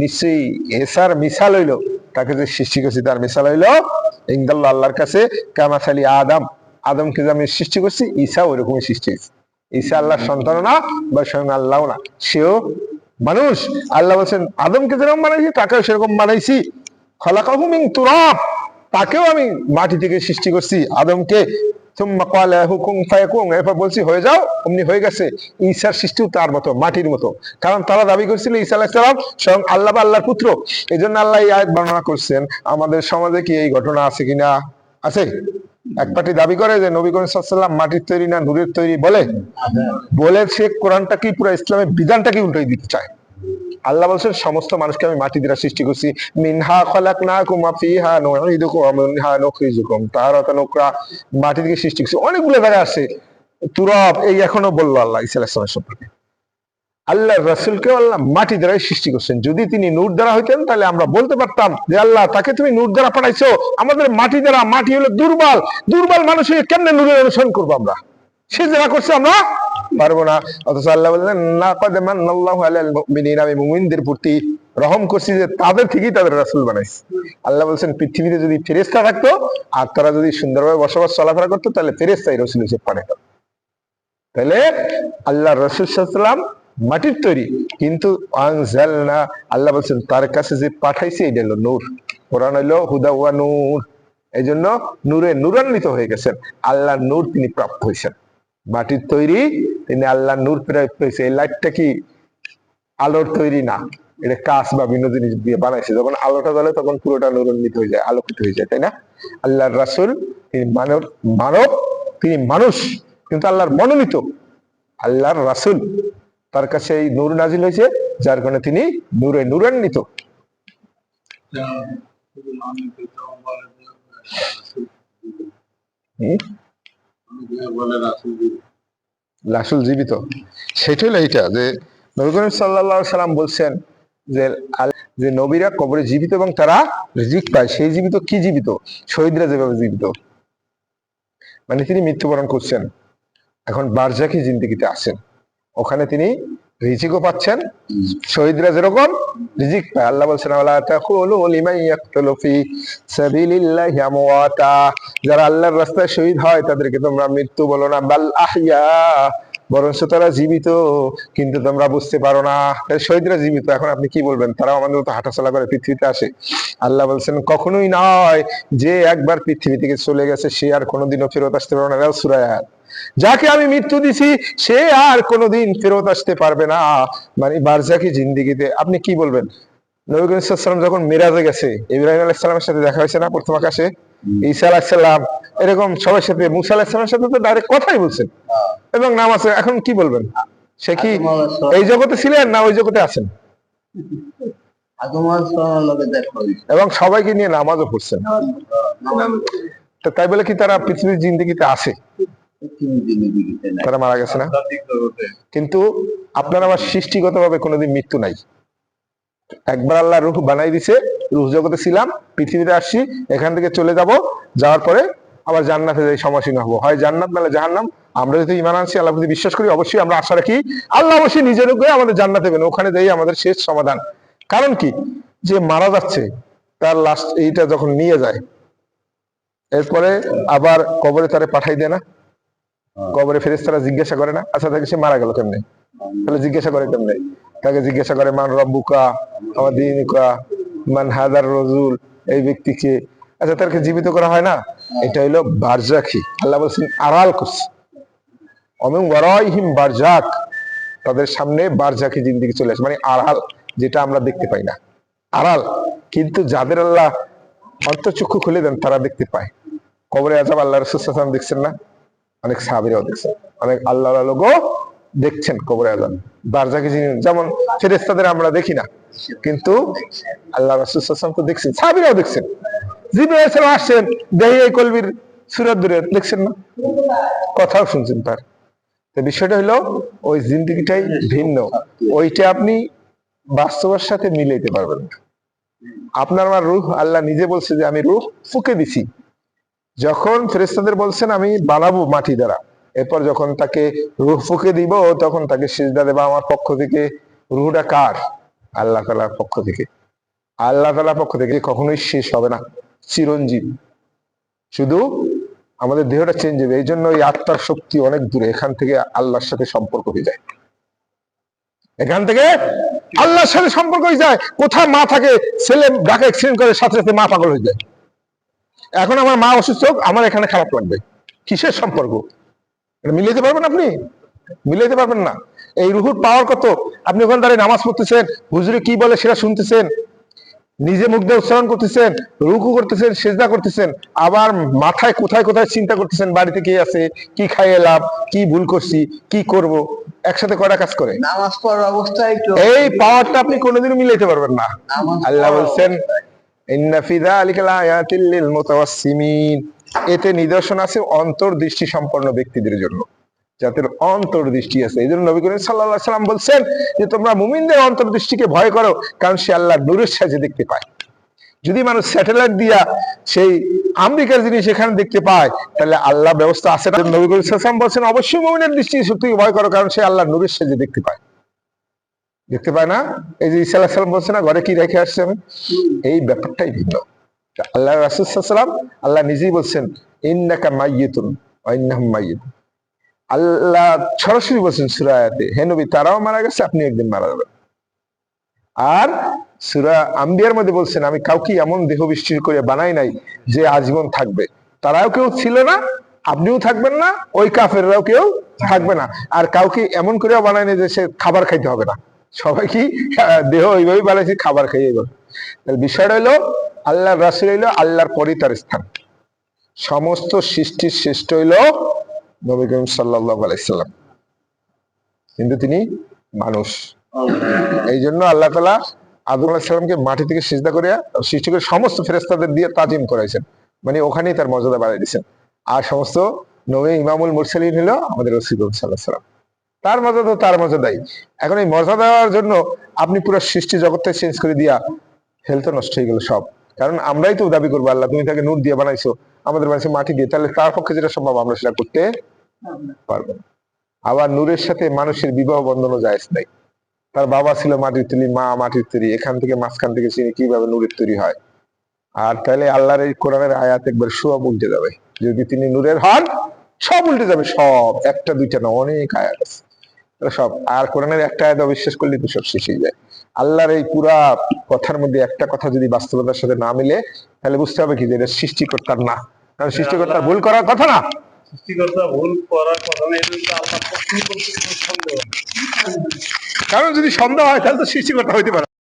নিশ্চয়ই এসার তাকে যে সৃষ্টি করছি তার আল্লাহর কাছে আদম, আদমকে যে আমি সৃষ্টি করছি ওইরকমই সৃষ্টি হয়েছে। ঈসা আল্লাহর সন্তান না, বা স্বয়ং আল্লাহ না, সেও মানুষ। আল্লাহ বলছেন, আদমকে যেরকম বানাইছি, তাকেও সেরকম বানাইছি। খলাকাহু মিন তুরাব, তাকেও আমি মাটি থেকে সৃষ্টি করছি, আদমকে এরপর বলছি, হয়ে যাও, অমনি হয়ে গেছে। ঈসার সৃষ্টিও তার মতো, মাটির মতো। কারণ তারা দাবি করছিল, ঈসা আলাইহিস স্বয়ং আল্লাহ বা আল্লাহর পুত্র। এই জন্য আল্লাহ এই আয়াত বর্ণনা করছেন, আমাদের সমাজে কি এই ঘটনা আছে কিনা? আছে? এক পার্টি দাবি করে যে নবী করিম মাটির তৈরি না, নূরের তৈরি বলে? বলে সে কোরআনটা কি পুরো ইসলামের বিধানটা কি উল্টাই দিতে চায়। আল্লাহ বলছেন, সমস্ত মানুষকে আমি মাটি দ্বারা সৃষ্টি করছি। মিনহা খালাকনাকুম ওয়া ফিহা নুঈদুকুম ওয়া মিনহা তারাতান উকরা মাটি থেকে সৃষ্টি করছি। অনেকগুলো জায়গায় আছে। তুরাব, এই এখনও বলল আল্লাহ আলাইহিস সম্পর্কে। আল্লাহ রাসূলকে আল্লাহ মাটি দ্বারাই সৃষ্টি করছেন। যদি তিনি নূর দ্বারা হইতেন, তাহলে আমরা বলতে পারতাম যে, আল্লাহ, তাকে তুমি নূর দ্বারা পাঠাইছো। আমাদের মাটি দ্বারা মাটি হলো দুর্বল। দুর্বল মানুষের কেমনে নূরের অনুসরণ করব আমরা? সে যারা করছে আমরা পারব না। অথচ আল্লাহ বললেন না কদে মান্নাল্লাহু আলাল মুমিনিন আমি মুমিনদের প্রতি রহম করছি যে তাদের থেকেই তাদের রাসূল বানাইছি। আল্লাহ বলছেন, পৃথিবীতে যদি ফেরেশতা থাকতো আর তারা যদি সুন্দরভাবে বসবাস, চলাফেরা করতো, তাহলে ফেরেশতাই রসুল হিসেবে পাঠাতো তাহলে আল্লাহ রসুল সাল্লাম মাটির তৈরি, কিন্তু আনজালনা, আল্লাহ বলছেন, তার কাছে যে পাঠাইছে, এটা হলো নূর। কোরআন হইল হুদা ওয়া নূর। এই জন্য নূরে নূরান্বিত হয়ে গেছেন। আল্লাহ নূর তিনি প্রাপ্ত হয়েছেন। মাটির তৈরি তিনি আল্লাহ নূর প্রাপ্ত হয়েছে এই লাইটটা কি আলোর তৈরি না? এটা কাঁচ বা ভিন্ন জিনিস দিয়ে বানাইছে। যখন আলোটা জ্বলে তখন পুরোটা নূরান্বিত হয়ে যায়, আলোকিত হয়ে যায়, তাই না? আল্লাহর রাসূল, তিনি মানব মানব, তিনি মানুষ, কিন্তু আল্লাহর মনোনীত আল্লাহর রাসূল। তার কাছে এই নূর নাজিল হয়েছে, যার কারণে তিনি নূরে নূরান্বিত? রাসূল জীবিত। সেটা হলো এইটা যে নবী করিম সাল্লাল্লাহু সাল্লাম বলছেন যে যে নবীরা কবরে জীবিত এবং তারা রিজিক পায়। সেই জীবিত কি জীবিত? শহীদরা যেভাবে জীবিত। মানে তিনি মৃত্যুবরণ করছেন। এখন বারজাকি জিন্দিগিতে আছেন। ওখানে তিনি রিজিকও পাচ্ছেন, শহীদরা যেরকম রিজিক পায় আল্লাহ বলছেন যারা আল্লাহর রাস্তায় শহীদ হয়, তাদেরকে তোমরা মৃত্যু বলো না, বাল আহইয়া বরঞ্চ তারা জীবিত, কিন্তু তোমরা বুঝতে পারো না। শহীদরা জীবিত, এখন আপনি কি বলবেন? তারাও আমাদের মতো হাঁটাচলা করে পৃথিবীতে আসে। আল্লাহ বলছেন, কখনোই নয় যে একবার পৃথিবী থেকে চলে গেছে, সে আর কোনোদিনও ফেরত আসতে পারবে না। সুরায়াত যাকে আমি মৃত্যু দিছি সে আর কোনোদিন ফেরত আসতে পারবে না। মানে বারজাকি জিন্দিগিতে আপনি কি বলবেন? নবী করিম যখন মিরাজে গেছে ইব্রাহিম আলাইহিস সাথে দেখা হয়েছে না প্রথম আকাশে? ঈসা আলাইহিস সালাম এরকম সবার সাথে মুসা আলাইহিস সালামের সাথে তো ডাইরেক্ট কথাই বলছেন। এবং নাম আছে এখন কি বলবেন? সে কি এই জগতে ছিলেন না ওই জগতে আছেন? এবং সবাইকে নিয়ে নামাজও পড়ছেন। তাই বলে কি তারা পৃথিবীর জিন্দিগিতে আছে? তারা মারা গেছে না? কিন্তু আপনার আমার সৃষ্টিগতভাবে কোনোদিন মৃত্যু নাই। একবার আল্লাহ রুহ বানাই দিছে, রুহ জগতে ছিলাম, পৃথিবীতে আসছি, এখান থেকে চলে যাব, যাওয়ার পরে আবার জান্নাতে যাই, সমাসীন হব। হয় জান্নাত নাহলে জাহান্নাম। আমরা যদি ইমান আনছি আল্লাহ বিশ্বাস করি, অবশ্যই আমরা আশা রাখি, আল্লাহ অবশ্যই নিজের গিয়ে আমাদের জান্নাত দেবেন। ওখানে যাই আমাদের শেষ সমাধান। কারণ কি? যে মারা যাচ্ছে, তার লাস্ট এইটা যখন নিয়ে যায়, এরপরে আবার কবরে তারে পাঠাই দেয় না? কবরে ফেরেস্তারা জিজ্ঞাসা করে না? আচ্ছা তাকে সে মারা গেল কেমনে? তাহলে জিজ্ঞাসা করে কেমনে? তাকে জিজ্ঞাসা করে মান রব্বুকা আমার দিনুকা? মান হাদার রজুল? এই ব্যক্তিকে। আচ্ছা তাকে জীবিত করা হয় না? এটা হইল বারজাকি আল্লাহ বলছেন আড়াল করছে অমিং ওয়ারাইহিম বারজাক। তাদের সামনে বারজাকি জিন্দিগি চলে আসে। মানে আড়াল যেটা আমরা দেখতে পাই না। আড়াল কিন্তু যাদের আল্লাহ অন্তর্চক্ষু খুলে দেন তারা দেখতে পায়। কবরে আজাব আল্লাহ রসুল দেখছেন না? অনেক সাহাবিরাও দেখছেন। অনেক আল্লাহ লোকও দেখছেন কবরে আজান। বারজাকি যেমন ফেরেস্তাদের আমরা দেখি না, কিন্তু আল্লাহ রাসুল তো দেখছেন, সাহাবিরাও দেখছেন। আসছেন, দেহি এই কলবির সুরাত দূরে, দেখছেন না? কথাও শুনছেন তার। বিষয়টা হলো, ওই জিন্দিগিটাই ভিন্ন। ওইটা আপনি বাস্তবের সাথে মিলাইতে পারবেন। আপনার আমার রুহ, আল্লাহ নিজে বলছে যে আমি রুহ ফুকে দিছি। যখন ফেরেস্তাদের বলছেন, আমি বানাবো মাটি দ্বারা। এরপর যখন তাকে রুহ ফুকে দিব, তখন তাকে সিজদা দেবা আমার পক্ষ থেকে। রুহটা কার? আল্লাহ তালার পক্ষ থেকে। আল্লাহ তালার পক্ষ থেকে কখনোই শেষ হবে না। চিরঞ্জীব। শুধু আমাদের দেহটা চেঞ্জ হবে। এই জন্য এই আত্মার শক্তি অনেক দূরে। এখান থেকে আল্লাহর সাথে সম্পর্ক হয়ে যায়। এখান থেকে আল্লাহর সাথে সম্পর্ক হয়ে যায়। কোথায় মা থাকে, ছেলে ডাকে অ্যাক্সিডেন্ট করে, সাথে সাথে মা পাগল হয়ে যায়। এখন আমার মা অসুস্থ হোক আমার এখানে খারাপ লাগবে। কিসের সম্পর্ক? এটা মিলাইতে পারবেন আপনি? মিলাইতে পারবেন না। এই রুহুর পাওয়ার কত? আপনি ওখানে দাঁড়িয়ে নামাজ পড়তেছেন হুজুরে কি বলে সেটা শুনতেছেন নিজে মুখ দিয়ে উচ্চারণ করতেছেন রুকু করতেছেন সেজদা করতেছেন আবার মাথায় কোথায় কোথায় চিন্তা করতেছেন বাড়িতে কি আছে কি খাইয়ে লাভ কি ভুল করছি কি করব একসাথে কয়টা কাজ করে? নামাজ পড়ার অবস্থায় এই পাওয়ারটা আপনি কোনোদিনও মিলাইতে পারবেন না। আল্লাহ বলছেন এতে নিদর্শন আছে অন্তর্দৃষ্টি সম্পন্ন ব্যক্তিদের জন্য। যাদের অন্তর্দৃষ্টি আছে। এই জন্য নবী করিম আলাইহি সাল্লাম বলছেন যে, তোমরা মুমিনদের অন্তর্দৃষ্টিকে ভয় করো, কারণ সে আল্লাহ নুরের সাজে দেখতে পায়। যদি মানুষ স্যাটেলাইট দিয়া সেই আমেরিকার জিনিস এখানে দেখতে পায়, তাহলে আল্লাহ ব্যবস্থা আছে। নবী করিম সাল্লাম বলছেন, অবশ্যই মুমিনের দৃষ্টি সত্যি ভয় করো, কারণ সে আল্লাহ নূরের সাজে দেখতে পায়। দেখতে পায় না? এই যে ইসা বলছে না, ঘরে কি রেখে আসছে আমি? এই ব্যাপারটাই ভিন্ন। আল্লাহ রাসুসাল্লাম আল্লাহ নিজেই বলছেন, ইন্নাকা আল্লাহ সরাসরি বলছেন সূরা আয়াতে, হে নবী, তারাও মারা গেছে আপনি একদিন মারা যাবেন। আর সূরা আম্বিয়ার মধ্যে বলছেন, আমি কাউকে এমন দেহ বিষ্টির করে বানাই নাই যে আজীবন থাকবে। তারাও কেউ ছিল না, আপনিও থাকবেন না, ওই কাফেররাও কেউ থাকবে না। আর কাউকে এমন করেও বানায় নাই যে সে খাবার খাইতে হবে না। সবাই কি দেহ ওইভাবেই বানাইছে খাবার খাইয়ে গেল তাহলে বিষয়টা হলো, আল্লাহর রাসুল হইল আল্লাহর পরই তার স্থান। সমস্ত সৃষ্টির শ্রেষ্ঠ হইল নবী করিম সাল্লাহ আলাইসাল্লাম কিন্তু তিনি মানুষ। এই জন্য আল্লাহ তালা আদম মাটি থেকে সিজদা করে সৃষ্টি করে সমস্ত ফেরেস্তাদের দিয়ে তাজিম করাইছেন। মানে ওখানেই তার মর্যাদা বাড়াই দিয়েছেন। আর সমস্ত নবী ইমামুল মুরসালিন হলো আমাদের রসিদ সাল্লাহ সাল্লাম। তার মর্যাদা তো তার মর্যাদাই এখন এই মর্যাদা দেওয়ার জন্য আপনি পুরো সৃষ্টি জগৎটা চেঞ্জ করে দিয়া হেলথ নষ্ট হয়ে গেল সব। কারণ আমরাই তো দাবি করব, আল্লাহ তুমি তাকে নূর দিয়ে বানাইছো, আমাদের বানাইছো মাটি দিয়ে, তাহলে তার পক্ষে যেটা সম্ভব আমরা সেটা করতে পারব। আবার নূরের সাথে মানুষের বিবাহ বন্ধনও জায়েজ নাই। তার বাবা ছিল মাটির তৈরি মা মাটির তৈরি এখান থেকে মাঝখান থেকে চিনি কীভাবে নূরের তৈরি হয়। আর তাহলে আল্লাহর এই কোরআনের আয়াত একবার সব উল্টে যাবে। যদি তিনি নূরের হন, সব উল্টে যাবে, সব, একটা, দুইটা না, অনেক আয়াত আছে। সব আর কোরআনের একটা আয়দা বিশ্বাস করলে তো সব শেষ হয়ে যায়। আল্লাহর এই পুরা কথার মধ্যে একটা কথা যদি বাস্তবতার সাথে না মিলে তাহলে বুঝতে হবে কি যে এটা সৃষ্টিকর্তার না। কারণ সৃষ্টিকর্তার ভুল করার কথা না। সৃষ্টিকর্তা ভুল করার কথা আল্লাহ নেই। কারণ যদি সন্দেহ হয় তাহলে তো সৃষ্টিকর্তা হইতে পারে।